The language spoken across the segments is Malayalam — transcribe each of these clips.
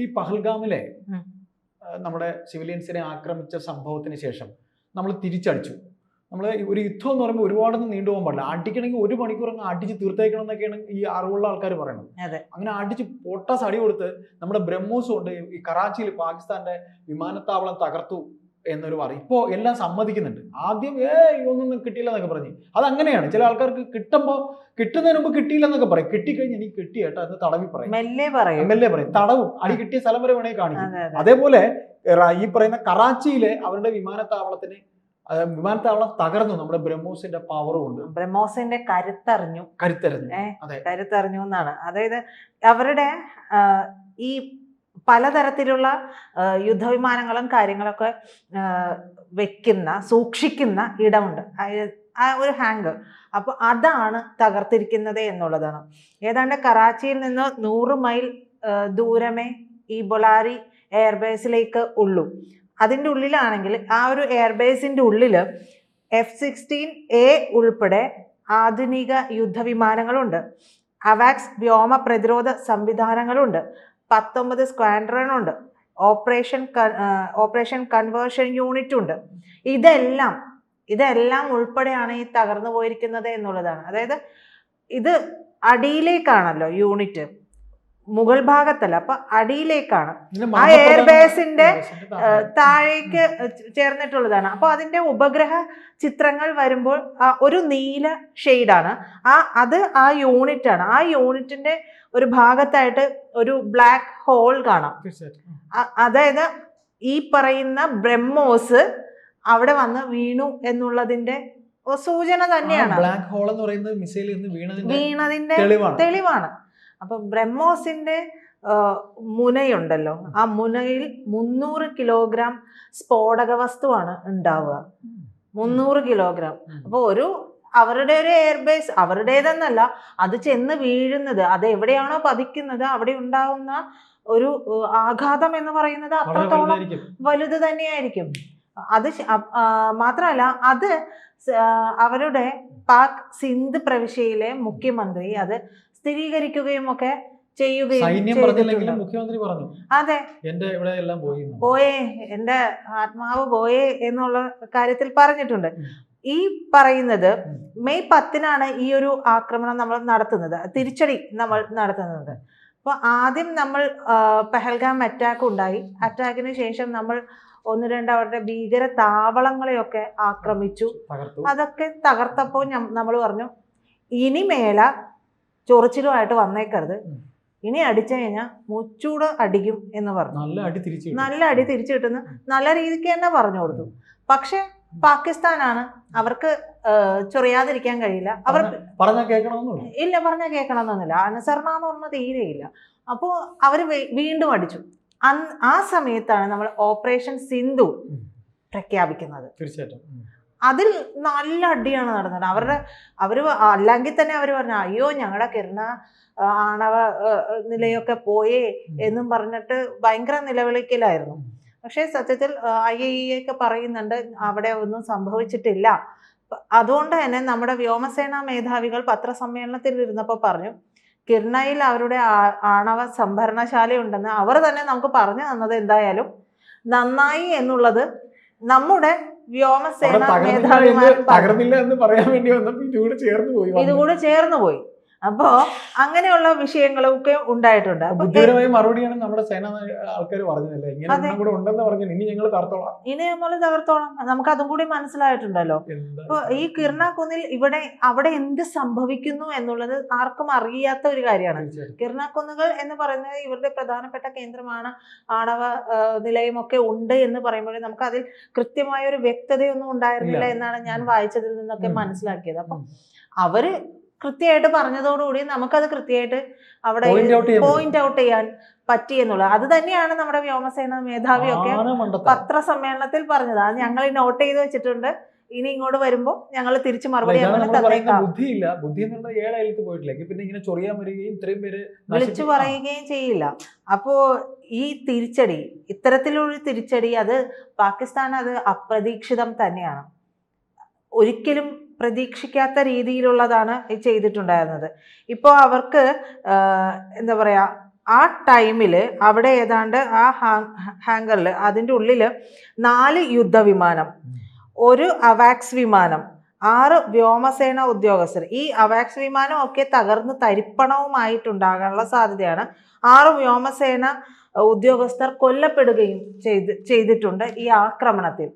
ഈ പഹൽഗാമിലെ നമ്മുടെ സിവിലിയൻസിനെ ആക്രമിച്ച സംഭവത്തിന് ശേഷം നമ്മൾ തിരിച്ചടിച്ചു. നമ്മൾ ഒരു യുദ്ധം എന്ന് പറയുമ്പോൾ ഒരുപാടൊന്നും നീണ്ടുപോകാൻ പാടില്ല. അടിക്കണമെങ്കിൽ ഒരു മണിക്കൂർ അങ്ങ് അടിച്ച് തീർത്തേക്കണം എന്നൊക്കെയാണ് ഈ അറിവുള്ള ആൾക്കാർ പറയുന്നത്. അങ്ങനെ അടിച്ച് പൊട്ടാസ് അടി കൊടുത്ത് നമ്മുടെ ബ്രഹ്മോസ് കൊണ്ട് ഈ കറാച്ചിയിൽ പാകിസ്ഥാന്റെ വിമാനത്താവളം തകർത്തു. എന്നൊരു പറയും. ഇപ്പോൾ എല്ലാം സമ്മതിക്കുന്നുണ്ട്. ആദ്യം ഏ ഇതൊന്നും കിട്ടിയില്ല എന്നൊക്കെ പറഞ്ഞു. അത് അങ്ങനെയാണ് ചില ആൾക്കാർക്ക് കിട്ടുമ്പോൾ കിട്ടുന്നതിന് മുമ്പ് കിട്ടിയില്ല എന്നൊക്കെ പറയും. കിട്ടിക്കഴിഞ്ഞാൽ എനിക്ക് കിട്ടി കേട്ടോ എന്ന് തടവി പറയും. മെല്ലെ പറയും. എ പറയും. തടവും. അടി കിട്ടിയ സ്ഥലം വരെ വേണമെങ്കിൽ കാണിക്കും. അതെ അതെ. അതേപോലെ ഈ പറയുന്ന കറാച്ചിയിലെ അവരുടെ വിമാനത്താവളത്തിന് വിമാനത്താവളം തകർന്നു. നമ്മുടെ ബ്രഹ്മോസിന്റെ പവർ കൊണ്ട്. ബ്രഹ്മോസിന്റെ കരുത്തറിഞ്ഞു. കരുത്തറിഞ്ഞു. കരുത്തറിഞ്ഞു എന്നാണ്. അതായത് അവരുടെ ഈ പലതരത്തിലുള്ള യുദ്ധവിമാനങ്ങളും കാര്യങ്ങളൊക്കെ വെക്കുന്ന സൂക്ഷിക്കുന്ന ഇടമുണ്ട്. ആ ഒരു ഹാങ്ക് അപ്പോൾ അതാണ് തകർത്തിരിക്കുന്നത് എന്നുള്ളതാണ്. ഏതാണ്ട് കറാച്ചിയിൽ നിന്ന് നൂറ് മൈൽ ദൂരമേ ഈ ബൊളാരി എയർബേസിലേക്ക് ഉള്ളൂ. അതിന്റെ ഉള്ളിലാണെങ്കിൽ ആ ഒരു എയർബേസിന്റെ ഉള്ളിൽ എഫ് സിക്സ്റ്റീൻ എ ഉൾപ്പെടെ ആധുനിക യുദ്ധവിമാനങ്ങളുണ്ട്. അവാക്സ് വ്യോമ പ്രതിരോധ സംവിധാനങ്ങളുണ്ട്. പത്തൊമ്പത് സ്ക്വാഡ്രണുണ്ട് ഓപ്പറേഷൻ ക- ആ, ഓപ്പറേഷൻ കൺവേർഷൻ യൂണിറ്റ് ഉണ്ട്. ഇതെല്ലാം ഇതെല്ലാം ഉൾപ്പെടെയാണ് ഈ തകർന്നു പോയിരിക്കുന്നത് എന്നുള്ളതാണ്. അതായത് ഇത് അടിയിലേക്കാണല്ലോ യൂണിറ്റ് മുകൾ ഭാഗത്തല്ല അപ്പൊ അടിയിലേക്കാണ്. ആ എയർ എയർബേസിന്റെ താഴേക്ക് ചേർന്നിട്ടുള്ളതാണ്. അപ്പോൾ അതിന്റെ ഉപഗ്രഹ ചിത്രങ്ങൾ വരുമ്പോൾ ഒരു നീല ഷെയ്ഡാണ്. ആ അത് ആ യൂണിറ്റ് ആണ് ആ യൂണിറ്റിന്റെ ഒരു ഭാഗത്തായിട്ട് ഒരു ബ്ലാക്ക് ഹോൾ കാണാം. അതായത് ഈ പറയുന്ന ബ്രഹ്മോസ് അവിടെ വന്ന് വീണു എന്നുള്ളതിന്റെ സൂചന തന്നെയാണ്. ബ്ലാക്ക് ഹോൾ എന്ന് പറയുന്നത് നിന്ന് വീണതിന്റെ തെളിവാണ്. അപ്പൊ ബ്രഹ്മോസിന്റെ ആ, മുനയുണ്ടല്ലോ. ആ മുനയിൽ മുന്നൂറ് കിലോഗ്രാം സ്ഫോടക വസ്തുവാണ് ഉണ്ടാവുക. മുന്നൂറ് കിലോഗ്രാം. അപ്പോൾ അപ്പൊ ഒരു അവരുടെ ഒരു എയർബേസ് അവരുടേതെന്നല്ല അത് ചെന്ന് വീഴുന്നത് അത് എവിടെയാണോ പതിക്കുന്നത് അവിടെ ഉണ്ടാവുന്ന ഒരു ആഘാതം എന്ന് പറയുന്നത് അത്രത്തോളം വലുത് തന്നെയായിരിക്കും. അത് മാത്രമല്ല അത് അവരുടെ പാക് സിന്ധ് പ്രവിശ്യയിലെ മുഖ്യമന്ത്രി അത് സ്ഥിരീകരിക്കുകയും ഒക്കെ ചെയ്യുകയും സൈന്യം പറഞ്ഞില്ലെങ്കിലും മുഖ്യമന്ത്രി പറഞ്ഞു. അതെ. എന്റെ ഇവിടെ എല്ലാം പോയി. പോയേ എന്റെ ആത്മാവ് പോയേ എന്നുള്ള കാര്യത്തിൽ പറഞ്ഞിട്ടുണ്ട്. ഈ പറയുന്നത്. മെയ് പത്തിനാണ് ഈ ഒരു ആക്രമണം നമ്മൾ നടത്തുന്നത് തിരിച്ചടി നമ്മൾ നടത്തുന്നത്. അപ്പോൾ ആദ്യം നമ്മൾ പെഹൽഗാം അറ്റാക്ക് ഉണ്ടായി. അറ്റാക്കിന് ശേഷം നമ്മൾ ഒന്ന് രണ്ട് അവരുടെ ഭീകര താവളങ്ങളെയൊക്കെ ആക്രമിച്ചു. അതൊക്കെ തകർത്തപ്പോൾ നമ്മൾ പറഞ്ഞു ഇനി മേല ചൊറിച്ചിലുമായിട്ട് വന്നേക്കരുത്. ഇനി അടിച്ചു കഴിഞ്ഞാൽ മുച്ചൂട് അടിക്കും എന്ന് പറഞ്ഞു. നല്ല അടി തിരിച്ചു നല്ല അടി തിരിച്ചു കിട്ടുന്ന നല്ല രീതിക്ക് തന്നെ പറഞ്ഞു കൊടുത്തു. പക്ഷെ പാകിസ്ഥാനാണ് അവർക്ക് ചൊറിയാതിരിക്കാൻ കഴിയില്ല. അവർ ഇല്ല പറഞ്ഞാൽ കേൾക്കണമെന്നൊന്നുമില്ല. അനുസരണ എന്ന് പറഞ്ഞാൽ തീരെയില്ല അപ്പോൾ അവർ വീണ്ടും അടിച്ചു. ആ സമയത്താണ് നമ്മൾ ഓപ്പറേഷൻ സിന്ധു. പ്രഖ്യാപിക്കുന്നത്. തീർച്ചയായിട്ടും. അതിൽ നല്ല അടിയാണ് നടന്നത്. അവരുടെ അവർ അല്ലെങ്കിൽ തന്നെ അവർ പറഞ്ഞു അയ്യോ ഞങ്ങളുടെ കിരണ ആണവ നിലയൊക്കെ പോയേ എന്നും പറഞ്ഞിട്ട് ഭയങ്കര നിലവിളിക്കലായിരുന്നു. പക്ഷേ സത്യത്തിൽ ഐ ഐ ഒക്കെ പറയുന്നുണ്ട് അവിടെ ഒന്നും സംഭവിച്ചിട്ടില്ല. അതുകൊണ്ട് തന്നെ നമ്മുടെ വ്യോമസേനാ മേധാവികൾ പത്രസമ്മേളനത്തിൽ ഇരുന്നപ്പോൾ പറഞ്ഞു കിർണയിൽ അവരുടെ ആണവ ആണവ സംഭരണശാലയുണ്ടെന്ന് അവർ തന്നെ നമുക്ക് പറഞ്ഞു തന്നത് എന്തായാലും നന്നായി എന്നുള്ളത് നമ്മുടെ വ്യോമസേന തകർന്നില്ല എന്ന് പറയാൻ വേണ്ടി വന്നപ്പോ ഇതുകൂടെ ചേർന്ന് പോയി ഇതുകൂടെ ചേർന്ന് പോയി. അപ്പോ അങ്ങനെയുള്ള വിഷയങ്ങളൊക്കെ ഉണ്ടായിട്ടുണ്ട്. ബുദ്ധിപരമായ മറുപടിയാണ് നമ്മുടെ സേന ആൾക്കാർ പറഞ്ഞതല്ലേ? ഇങ്ങനെ കൂടെ ഉണ്ടെന്ന് പറഞ്ഞു ഇനി ഞങ്ങൾ തർത്തോളാം ഇനി നമ്മൾ തകർത്തോളം. നമുക്ക് അതും കൂടി മനസ്സിലായിട്ടുണ്ടല്ലോ. അപ്പൊ ഈ കിർണ കുന്നിൽ ഇവിടെ അവിടെ എന്ത് സംഭവിക്കുന്നു എന്നുള്ളത് ആർക്കും അറിയാത്ത ഒരു കാര്യമാണ്. കിർണക്കുന്നുകൾ എന്ന് പറയുന്നത് ഇവരുടെ പ്രധാനപ്പെട്ട കേന്ദ്രമാണ്. ആണവ നിലയമൊക്കെ ഉണ്ട് എന്ന് പറയുമ്പോൾ നമുക്ക് അതിൽ കൃത്യമായ ഒരു വ്യക്തതയൊന്നും ഉണ്ടായിരുന്നില്ല എന്നാണ് ഞാൻ. വായിച്ചതിൽ നിന്നൊക്കെ മനസ്സിലാക്കിയത്. അപ്പം അവർ കൃത്യമായിട്ട് പറഞ്ഞതോടുകൂടി നമുക്കത് കൃത്യമായിട്ട് അവിടെ പോയിന്റ് ഔട്ട് ചെയ്യാൻ പറ്റി. എന്നുള്ളത്. അത് തന്നെയാണ് നമ്മുടെ വ്യോമസേന മേധാവി ഒക്കെ മണ്ടത്തരം. പത്രസമ്മേളനത്തിൽ പറഞ്ഞത്. അത് ഞങ്ങൾ നോട്ട് ചെയ്ത് വെച്ചിട്ടുണ്ട്. ഇനി ഇങ്ങോട്ട് വരുമ്പോ ഞങ്ങൾ തിരിച്ചു മറുപടി ബുദ്ധിയില്ല. ബുദ്ധി എന്നുള്ള പിന്നെ ഇങ്ങനെ ചൊറിയാൻ വരികയും ഇത്രയും പേര് വിളിച്ചു പറയുകയും ചെയ്യില്ല. അപ്പോ ഈ തിരിച്ചടി ഇത്തരത്തിലുള്ള തിരിച്ചടി അത് പാകിസ്ഥാൻ അത് അപ്രതീക്ഷിതം തന്നെയാണ്. ഒരിക്കലും പ്രതീക്ഷിക്കാത്ത രീതിയിലുള്ളതാണ് ചെയ്തിട്ടുണ്ടായിരുന്നത്. ഇപ്പോൾ അവർക്ക് എന്താ പറയുക ആ ടൈമിൽ അവിടെ ഏതാണ്ട് ആ ഹാങ്കറിൽ അതിന്റെ ഉള്ളിൽ നാല് യുദ്ധവിമാനം ഒരു അവാക്സ് വിമാനം ആറ് വ്യോമസേന ഉദ്യോഗസ്ഥർ. ഈ അവാക്സ് വിമാനം ഒക്കെ തകർന്ന് തരിപ്പണവുമായിട്ടുണ്ടാകാനുള്ള സാധ്യതയാണ്. ആറ് വ്യോമസേന ഉദ്യോഗസ്ഥർ കൊല്ലപ്പെടുകയും ചെയ്ത് ചെയ്തിട്ടുണ്ട് ഈ ആക്രമണത്തിൽ.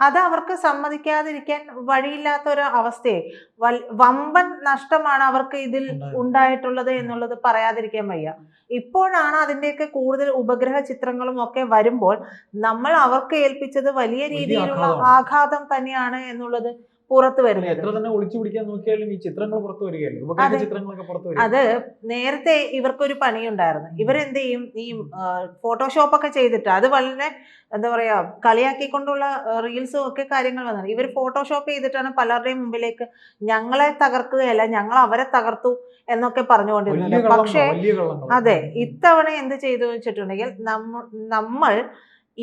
അത് അവർക്ക് സമ്മതിക്കാതിരിക്കാൻ വഴിയില്ലാത്ത ഒരു അവസ്ഥയെ വമ്പൻ നഷ്ടമാണ് അവർക്ക് ഇതിൽ. ഉണ്ടായിട്ടുള്ളത് എന്നുള്ളത് പറയാതിരിക്കാൻ വയ്യ. ഇപ്പോഴാണ് അതിന്റെയൊക്കെ കൂടുതൽ ഉപഗ്രഹ ചിത്രങ്ങളും ഒക്കെ വരുമ്പോൾ നമ്മൾ അവർക്ക് ഏൽപ്പിച്ചത് വലിയ രീതിയിലുള്ള ആഘാതം തന്നെയാണ് എന്നുള്ളത് പുറത്തു വരുന്നത്. എത്ര തന്നെ ഒളിച്ചു പിടിക്കാൻ നോക്കിയാലും ഈ ചിത്രങ്ങൾ പുറത്തു വരികയല്ലേ? ചിത്രങ്ങളൊക്കെ പുറത്തു അത് നേരത്തെ ഇവർക്കൊരു പണിയുണ്ടായിരുന്നു. ഇവരെന്ത് ചെയ്യും? ഈ ഫോട്ടോഷോപ്പ് ഒക്കെ ചെയ്തിട്ട് അത് വളരെ എന്താ പറയാ കളിയാക്കിക്കൊണ്ടുള്ള റീൽസും ഒക്കെ കാര്യങ്ങൾ വന്നത് ഇവർ ഫോട്ടോഷോപ്പ് ചെയ്തിട്ടാണ് പലരുടെയും മുമ്പിലേക്ക് ഞങ്ങളെ തകർക്കുകയല്ല ഞങ്ങൾ അവരെ തകർത്തു എന്നൊക്കെ പറഞ്ഞുകൊണ്ടിരുന്നു പറഞ്ഞുകൊണ്ടിരുന്നത് പക്ഷേ അതെ ഇത്തവണ എന്ത് ചെയ്തു വെച്ചിട്ടുണ്ടെങ്കിൽ നമ്മൾ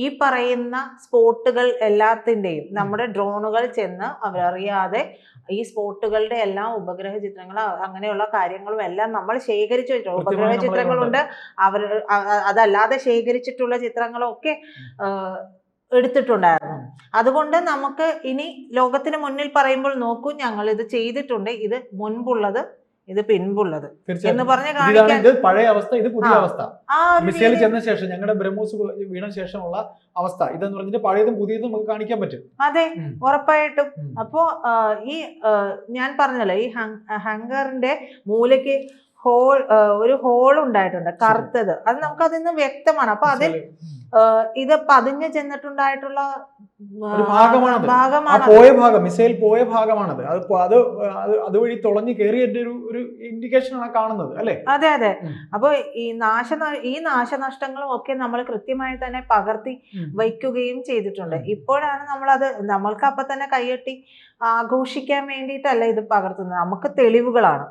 ഈ പറയുന്ന സ്പോട്ടുകൾ എല്ലാത്തിന്റെയും നമ്മുടെ ഡ്രോണുകൾ ചെന്ന് അവരറിയാതെ ഈ സ്പോട്ടുകളുടെ എല്ലാം ഉപഗ്രഹ ചിത്രങ്ങൾ അങ്ങനെയുള്ള കാര്യങ്ങളും എല്ലാം നമ്മൾ ശേഖരിച്ചു വെച്ചിട്ടുണ്ട്. ഉപഗ്രഹ ചിത്രങ്ങളുണ്ട്. അവർ അതല്ലാതെ ശേഖരിച്ചിട്ടുള്ള ചിത്രങ്ങളൊക്കെ എടുത്തിട്ടുണ്ടായിരുന്നു. അതുകൊണ്ട് നമുക്ക് ഇനി ലോകത്തിന് മുന്നിൽ പറയുമ്പോൾ നോക്കൂ ഞങ്ങൾ ഇത് ചെയ്തിട്ടുണ്ട്. ഇത് മുൻപുള്ളത് ഇത് പിൻപുള്ളത്. എന്ന് പറഞ്ഞ പഴയ അവസ്ഥ ഇത് പുതിയ അവസ്ഥ. മിസൈൽ ചെന്ന ശേഷം ഞങ്ങളുടെ ബ്രഹ്മോസ് വീണ ശേഷമുള്ള അവസ്ഥ. ഇതെന്ന് പറഞ്ഞിട്ട് പഴയതും പുതിയതും നമുക്ക് കാണിക്കാൻ പറ്റും. അതെ ഉറപ്പായിട്ടും. അപ്പോ ഈ ഞാൻ പറഞ്ഞല്ലോ ഈ ഹങ്കറിന്റെ മൂലയ്ക്ക് ഹോൾ ഒരു ഹോൾ ഉണ്ടായിട്ടുണ്ട് കറുത്തത്. അത് നമുക്ക് അതിൽ നിന്ന് വ്യക്തമാണ്. അപ്പൊ അതിൽ ഇത് പതിഞ്ഞ് ചെന്നിട്ടുണ്ടായിട്ടുള്ള ഭാഗമാണ് പോയ ഭാഗം മിസൈൽ പോയ ഭാഗമാണത്. അത് അത് അത് അതുവഴി തുളഞ്ഞു കയറിയതിന്റെ ഒരു ഒരു ഇൻഡിക്കേഷൻ ആണ് കാണുന്നത് അല്ലെ? അതെ അതെ. അപ്പൊ ഈ നാശ ഈ നാശനഷ്ടങ്ങളും ഒക്കെ നമ്മൾ കൃത്യമായി തന്നെ പകർത്തി വയ്ക്കുകയും ചെയ്തിട്ടുണ്ട്. ഇപ്പോഴാണ് നമ്മൾ അത് നമ്മൾക്ക് അപ്പൊ തന്നെ കൈയെട്ടി ആഘോഷിക്കാൻ വേണ്ടിയിട്ടല്ല ഇത് പകർത്തുന്നത്. നമുക്ക് തെളിവുകളാണ്.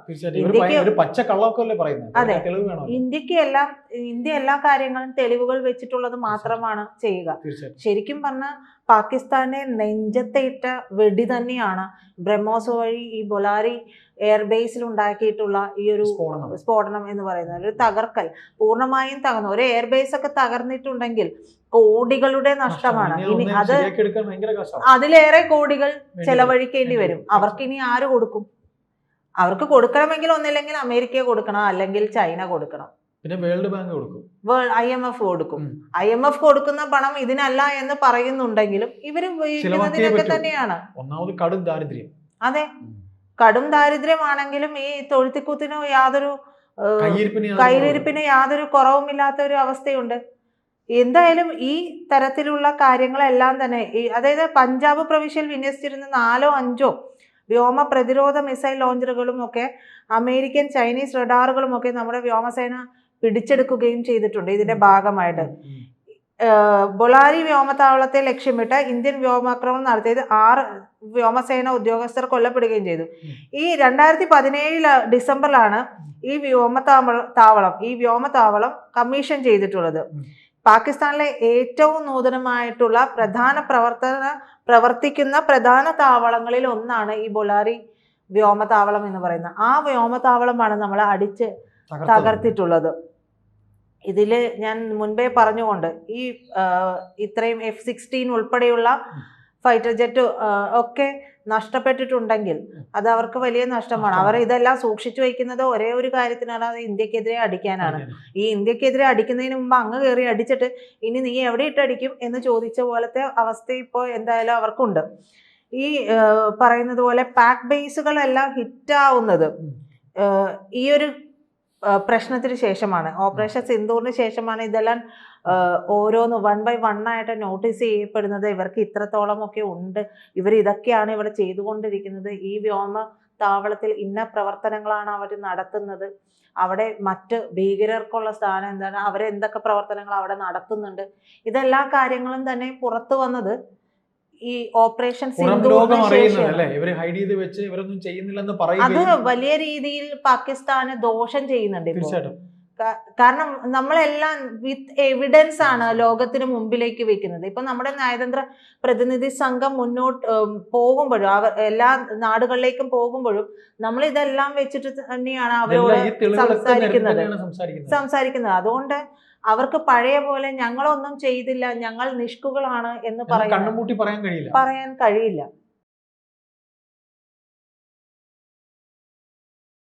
ഇന്ത്യയ്ക്ക് പച്ച അല്ലേ പറയുന്നത്? തെളിവ് വേണം ഇന്ത്യയ്ക്ക് എല്ലാ ഇന്ത്യ എല്ലാ കാര്യങ്ങളും തെളിവുകൾ വെച്ചിട്ടുള്ളത് മാത്രമാണ് ചെയ്യുക. ശരിക്കും പറഞ്ഞാൽ പാകിസ്ഥാനെ നെഞ്ചത്തേറ്റ വെടി തന്നെയാണ് ബ്രഹ്മോസ് വഴി ഈ ബൊലാരി എയർബേസിൽ ഉണ്ടാക്കിയിട്ടുള്ള ഈ ഒരു സ്ഫോടനം. എന്ന് പറയുന്നത്. ഒരു തകർക്കൽ. പൂർണമായും തകർന്നു. ഒരു എയർബേസ് ഒക്കെ തകർന്നിട്ടുണ്ടെങ്കിൽ കോടികളുടെ നഷ്ടമാണ്. ഇനി അത് അതിലേറെ കോടികൾ ചെലവഴിക്കേണ്ടി വരും. വരും. അവർക്ക് ഇനി ആര് കൊടുക്കും? അവർക്ക് കൊടുക്കണമെങ്കിൽ ഒന്നില്ലെങ്കിൽ അമേരിക്ക കൊടുക്കണം അല്ലെങ്കിൽ ചൈന കൊടുക്കണം. പിന്നെ വേൾഡ് ബാങ്ക് കൊടുക്കും. ഐ എം എഫ് കൊടുക്കും. ഐ എം എഫ് കൊടുക്കുന്ന പണം ഇതിനല്ല എന്ന് പറയുന്നുണ്ടെങ്കിലും ഇവർ ഉപയോഗിക്കുന്നതിനൊക്കെ തന്നെയാണ്. ഒന്നാമത് കടും ദാരിദ്ര്യം. അതെ. കടും ദാരിദ്ര്യമാണെങ്കിലും ഈ തൊഴുത്തിക്കൂത്തിനോ യാതൊരു കയ്യിലിരിപ്പിന് യാതൊരു കുറവുമില്ലാത്ത ഒരു അവസ്ഥയുണ്ട്. എന്തായാലും ഈ തരത്തിലുള്ള കാര്യങ്ങളെല്ലാം തന്നെ അതായത് പഞ്ചാബ് പ്രവിശ്യയിൽ വിന്യസിച്ചിരുന്ന നാലോ അഞ്ചോ വ്യോമ പ്രതിരോധ മിസൈൽ ലോഞ്ചറുകളും ഒക്കെ അമേരിക്കൻ ചൈനീസ് റഡാറുകളും ഒക്കെ നമ്മുടെ വ്യോമസേന പിടിച്ചെടുക്കുകയും ചെയ്തിട്ടുണ്ട് ഇതിന്റെ ഭാഗമായിട്ട്. ബൊളാരി വ്യോമത്താവളത്തെ ലക്ഷ്യമിട്ട് ഇന്ത്യൻ വ്യോമാക്രമണം നടത്തിയത് ആറ് വ്യോമസേന ഉദ്യോഗസ്ഥർ കൊല്ലപ്പെടുകയും ചെയ്തു. ഈ രണ്ടായിരത്തി പതിനേഴിൽ ഡിസംബറിലാണ് ഈ വ്യോമ താവളം ഈ വ്യോമതാവളം കമ്മീഷൻ ചെയ്തിട്ടുള്ളത്. പാകിസ്ഥാനിലെ ഏറ്റവും നൂതനമായിട്ടുള്ള പ്രധാന പ്രവർത്തന പ്രവർത്തിക്കുന്ന പ്രധാന താവളങ്ങളിൽ ഒന്നാണ് ഈ ബൊലാരി വ്യോമതാവളം എന്ന് പറയുന്നത്. ആ വ്യോമതാവളമാണ് നമ്മൾ അടിച്ച് തകർത്തിട്ടുള്ളത്. ഇതിൽ ഞാൻ മുൻപേ പറഞ്ഞുകൊണ്ട് ഈ ഇത്രയും എഫ് സിക്സ്റ്റീൻ ഉൾപ്പെടെയുള്ള ഫൈറ്റർ ജെറ്റ് ഒക്കെ നഷ്ടപ്പെട്ടിട്ടുണ്ടെങ്കിൽ അത് അവർക്ക് വലിയ നഷ്ടമാണ്. അവർ ഇതെല്ലാം സൂക്ഷിച്ചു വയ്ക്കുന്നത് ഒരേ ഒരു കാര്യത്തിനാണ്. അത് ഇന്ത്യക്കെതിരെ അടിക്കാനാണ്. ഈ ഇന്ത്യക്കെതിരെ അടിക്കുന്നതിന് മുമ്പ് അങ്ങ് കയറി അടിച്ചിട്ട് ഇനി നീ എവിടെ ഇട്ടടിക്കും എന്ന് ചോദിച്ച പോലത്തെ അവസ്ഥ ഇപ്പോൾ എന്തായാലും അവർക്കുണ്ട്. ഈ പറയുന്നത് പോലെ പാക്ക് ബേസുകളെല്ലാം ഹിറ്റാവുന്നത്. ഈ ഒരു പ്രശ്നത്തിന് ശേഷമാണ്. ഓപ്പറേഷൻ സിന്ദൂറിന് ശേഷമാണ് ഇതെല്ലാം ഓരോന്ന് വൺ ബൈ വൺ ആയിട്ട് നോട്ടീസ് ചെയ്യപ്പെടുന്നത്. ഇവർക്ക് ഇത്രത്തോളം ഒക്കെ ഉണ്ട്. ഇവർ ഇതൊക്കെയാണ് ഇവിടെ ചെയ്തുകൊണ്ടിരിക്കുന്നത്. ഈ വ്യോമ താവളത്തിൽ ഇന്ന പ്രവർത്തനങ്ങളാണ് അവർ നടത്തുന്നത്. അവിടെ മറ്റ് ഭീകരർക്കുള്ള സ്ഥാനം എന്താണ്? അവരെന്തൊക്കെ പ്രവർത്തനങ്ങൾ അവിടെ നടത്തുന്നുണ്ട്? ഇതെല്ലാ കാര്യങ്ങളും തന്നെ പുറത്തു വന്നത് ഈ ഓപ്പറേഷൻ ലോകം അറിയുന്നത് അല്ലേ ഇവർ ഹൈഡ് ചെയ്ത് വെച്ച് ഇവരൊന്നും ചെയ്യുന്നില്ലെന്ന് അത് വലിയ രീതിയിൽ പാകിസ്ഥാന് ദോഷം ചെയ്യുന്നുണ്ട് തീർച്ചയായിട്ടും. കാരണം നമ്മളെല്ലാം വിത്ത് എവിഡൻസ് ആണ് ലോകത്തിന് മുമ്പിലേക്ക് വെക്കുന്നത്. ഇപ്പൊ നമ്മുടെ നയതന്ത്ര പ്രതിനിധി സംഘം മുന്നോട്ട് പോകുമ്പോഴും അവർ എല്ലാ നാടുകളിലേക്കും പോകുമ്പോഴും നമ്മൾ ഇതെല്ലാം വെച്ചിട്ട് തന്നെയാണ് അവരോട് സംസാരിക്കുന്നത്. സംസാരിക്കുന്നത്. അതുകൊണ്ട് അവർക്ക് പഴയ പോലെ ഞങ്ങളൊന്നും ചെയ്തില്ല ഞങ്ങൾ നിഷ്കുകളാണ് എന്ന് പറയാൻ പറയാൻ കഴിയില്ല.